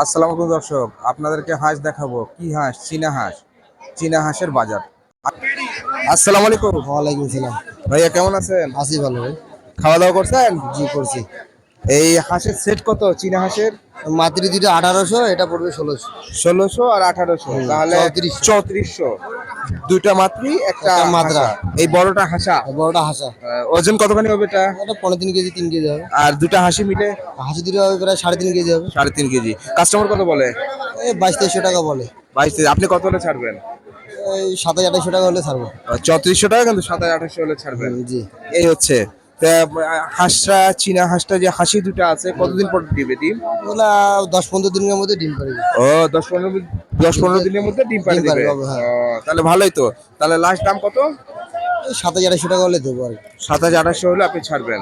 আসসালামু আলাইকুম দর্শক আপনাদেরকে হাঁস দেখাবো। কি হাঁস? চীনা হাঁস। চীনা হাঁসের বাজার। আসসালামু আলাইকুম। ওয়ালাইকুম সালাম। ভাইয়া কেমন আছেন? আসি ভালো। ভাই খাওয়া দাওয়া করছেন? জি করছি। এই হাঁসের সেট কত? চীনা হাঁসের? মাতৃ দুটো আঠারোশো এটা পড়বে ষোলোশো। ষোলোশো আর আঠারোশো। তাহলে 3400 চৌত্রিশশো। দুইটা মাতৃ একটা মাদ্রা। এই বড়টা হাঁসা? বড়টা হাসা। ওজন কতখানি হবে এটা? এটা পনেরো তিন কেজি তিন কেজি হবে। আর দুটা হাসি মিলে? হাসি দুটো হবে প্রায় সাড়ে তিন কেজি হবে। সাড়ে তিন কেজি। কাস্টমার কত বলে? এই বাইশ তেইশশো টাকা বলে। বাইশ তেইশ। আপনি কত হলে ছাড়বেন? এই সাতাশ আঠাশশো টাকা হলে ছাড়বো। চৌত্রিশশো টাকা কিন্তু সাতাশ আঠাশশো হলে ছাড়বেন। জি। এই হচ্ছে তা, হাঁসটা চীনা হাঁসটা যে হাসি দুটো আছে কতদিন পর দিবে ডিম? ওগুলা দশ পনেরো দিনের মধ্যে ডিম পারবে ও দশ পনেরো দশ পনেরো দিনের মধ্যে ডিম পাড়ি দিবে? হ্যাঁ। তাহলে ভালোই তো। তাহলে লাস্ট দাম কত? এই সাতাশ আঠাশশো টাকা হলে দেবো আর কি। সাতাশ আঠাশশো হলে আপনি ছাড়বেন।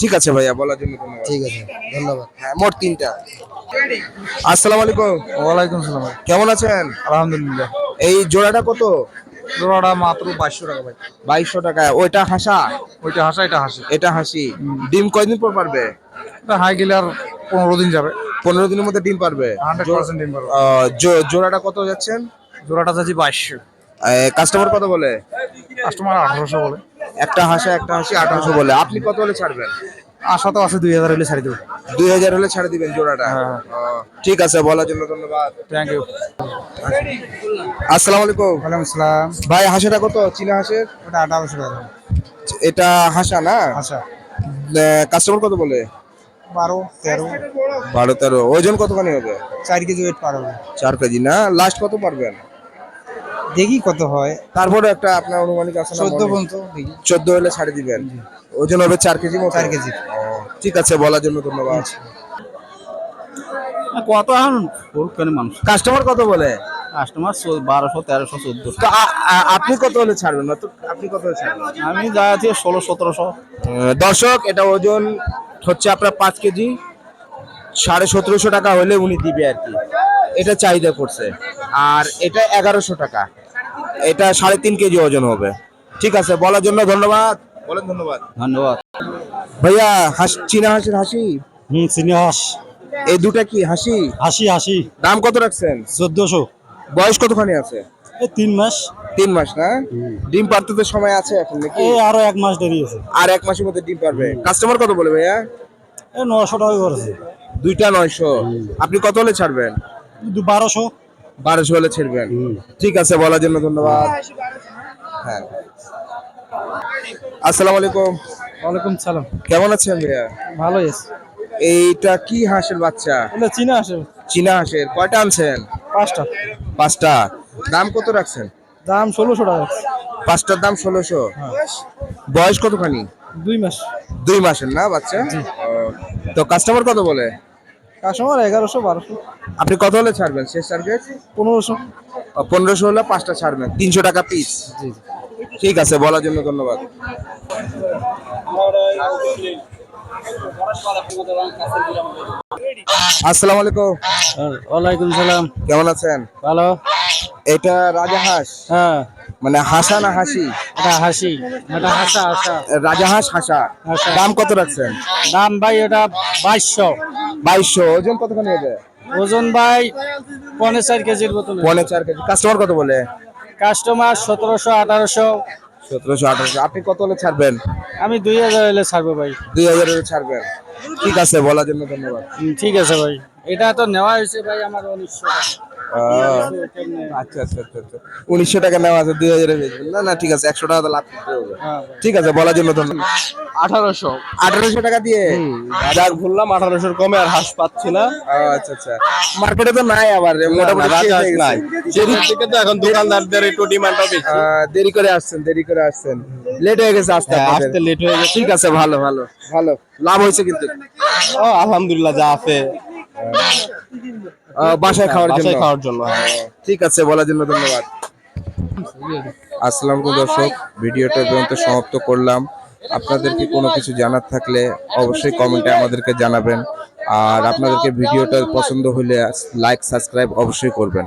ঠিক আছে ভাইয়া বলার জন্য ধন্যবাদ। ঠিক আছে ধন্যবাদ। হ্যাঁ মোট তিনটা। আসসালামু আলাইকুম। ওয়ালাইকুম সালাম। কেমন আছেন? আলহামদুলিল্লাহ। এই জোড়াটা কত? জোড়াটা মাত্র বাইশশো টাকা ভাই। বাইশশো টাকা। ওইটা হাসা? ওইটা হাসা এটা হাসি। এটা হাসি। ডিম কয়দিন পর পারবে? হাই গেলে আর পনেরো দিন যাবে। পনেরো দিনের মধ্যে ডিম পারবে? ডিম পারবে। জোড়াটা কত যাচ্ছেন? জোড়াটা চাচ্ছি বাইশশো। কাস্টমার কত বলে? কাস্টমার আঠারোশো বলে। একটা হাসা একটা হাসি আঠারোশো বলে। আপনি কত হলে ছাড়বেন? আশা তো আছে দুই হাজার হলে ছাড়ি দেবো। দুই হাজার হলে ছাড়ে দিবেন জোড়াটা। হ্যাঁ। ঠিক আছে বলার জন্য ধন্যবাদ। থ্যাংক ইউ আসসালামু আলাইকুম। ওয়ালাইকুম আসসালাম ভাই হাঁসেটা কত? চীনা হাঁসের? ওটা আঠারোশো টাকা। এটা হাঁসা না? আচ্ছা কাস্টমার কত বলে? বারো তেরো। বারো তেরো। ওজন কতখানি হবে? চার কেজি ওয়েট পার হবে। চার কেজি না? লাস্ট কত পারবেন? দেখি কত হয়। তারপরে একটা আপনার অনুমানিক আছে চোদ্দ পর্যন্ত চোদ্দ হলে ছাড়ে দিবেন। ওজন হবে চার কেজি চার কেজি। ঠিক আছে বলার জন্য ধন্যবাদ। কত এখন? কেন মানুষ? কাস্টমার কত বলে? কাস্টমার বারোশো তেরোশো আ- আপনি কত হলে ছাড়বেন? না তো আপনি কত হলে ছাড়বেন? আমি যা আছি ষোলো সতেরোশো। দর্শক এটা ওজন হচ্ছে আপনার পাঁচ কেজি। সাড়ে সতেরোশো টাকা হলে উনি দিবে আর কি। এটা চাহিদা করছে। আর এটা এগারোশো টাকা। এটা সাড়ে তিন কেজি ওজন হবে। ঠিক আছে বলার জন্য ধন্যবাদ। বলেন ধন্যবাদ। ধন্যবাদ। ভাইয়া হাসি চীনা হাসির হাসি? হুম সিনিহাস এই দুটা কি হাসি? হাসি হাসি। দাম কত রাখছেন? চোদ্দশো। বয়স কতখানি আছে? তিন মাস। তিন মাস না? ডিম পারতে তো সময় আছে এখন নাকি? আরও এক মাস দেরি আছে। আর এক মাসের মধ্যে ডিম পারবে কাস্টমার কত বলে ভাইয়া? নশো টাকা করেছে। দুইটা নয়শো। আপনি কত হলে ছাড়বেন? বারোশো। বারোশো হলে ছাড়বেন। ঠিক আছে বলার জন্য ধন্যবাদ। হ্যাঁ। আসসালামু আলাইকুম। ওয়ালাইকুম সালাম। কেমন আছেন ভাইয়া? ভালো আছে। এইটা কি হাঁসের বাচ্চা? এটা চীনা আসে চীনা হাঁসের। কয়টা আনছেন? পাঁচটা। পাঁচটা। দাম কত রাখছেন? দাম ষোলোশো টাকা পাঁচটার দাম ষোলোশো। বয়স কতখানি? দুই মাস। দুই মাসের না বাচ্চা? তো কাস্টমার কত বলে? কাস্টমার এগারোশো বারোশো। আপনি কত হলে ছাড়বেন শেষ টার্গেট পনেরোশো। পনেরোশো হলে পাঁচটা ছাড়বেন। তিনশো টাকা পিস ঠিক আছে বলার জন্য ধন্যবাদ। আসসালামু আলাইকুম। ওয়ালাইকুম সালাম। কেমন আছেন? ভালো। এটা রাজা হাঁস? হ্যাঁ। মানে হাসা না হাসি? এটা হাসি এটা হাসা হাসা। রাজা হাঁস হাসা? হাসা। দাম কত রাখছেন? দাম ভাই এটা বাইশশো। বাইশশো ওজন কতখানি হবে? ওজন ভাই পনেরো চার কেজির মতন পনেরো চার কেজি। কাস্টমার কত বলে? কাস্টমার সতেরোশো আঠারোশো। সতেরোশো আঠারোশো। আপনি কত হলে ছাড়বেন? আমি দুই হাজার হলে ছাড়বো ভাই। দুই হাজার হলে ছাড়বেন। ঠিক আছে বলার জন্য ধন্যবাদ। ঠিক আছে ভাই। এটা তো নেওয়া হয়েছে ভাই আমার উনিশশো আহ, আচ্ছা আচ্ছা আচ্ছা আচ্ছা উনিশশো টাকা নেওয়া আছে দুই হাজারে বেচবেন না না ঠিক আছে একশো টাকা তো লাভ করতে হবে। হ্যাঁ ঠিক আছে বলার জন্য ধন্যবাদ। আঠারোশো। আঠারোশো টাকা দিয়ে? যাক ভুললাম আঠারোশোর কমে আর হাঁস পাচ্ছি না। আচ্ছা আচ্ছা। মার্কেটে তো নাই আবার মোটামুটি গেছে। সেদিক থেকে তো এখন দোকানদারদের একটু ডিমান্ডটা বেশি। দেরি করে আসছেন দেরি করে আসছেন। লেট হয়ে গেছে আসতে আসতে লেট হয়ে গেছে। ঠিক আছে ভালো ভালো। ভালো। লাভ হয়েছে কিন্তু। ও আলহামদুলিল্লাহ যা আছে। বাসায় খাওয়ার জন্য। বাসায় খাওয়ার জন্য। ঠিক আছে বলার জন্য ধন্যবাদ। আসসালাম আলাইকুম দর্শক ভিডিওটা পর্যন্ত সমাপ্ত করলাম। আপনাদেরকে কোনো কিছু জানার থাকলে অবশ্যই কমেন্টে আমাদেরকে জানাবেন। আর আপনাদেরকে ভিডিওটা পছন্দ হলে লাইক সাবস্ক্রাইব অবশ্যই করবেন।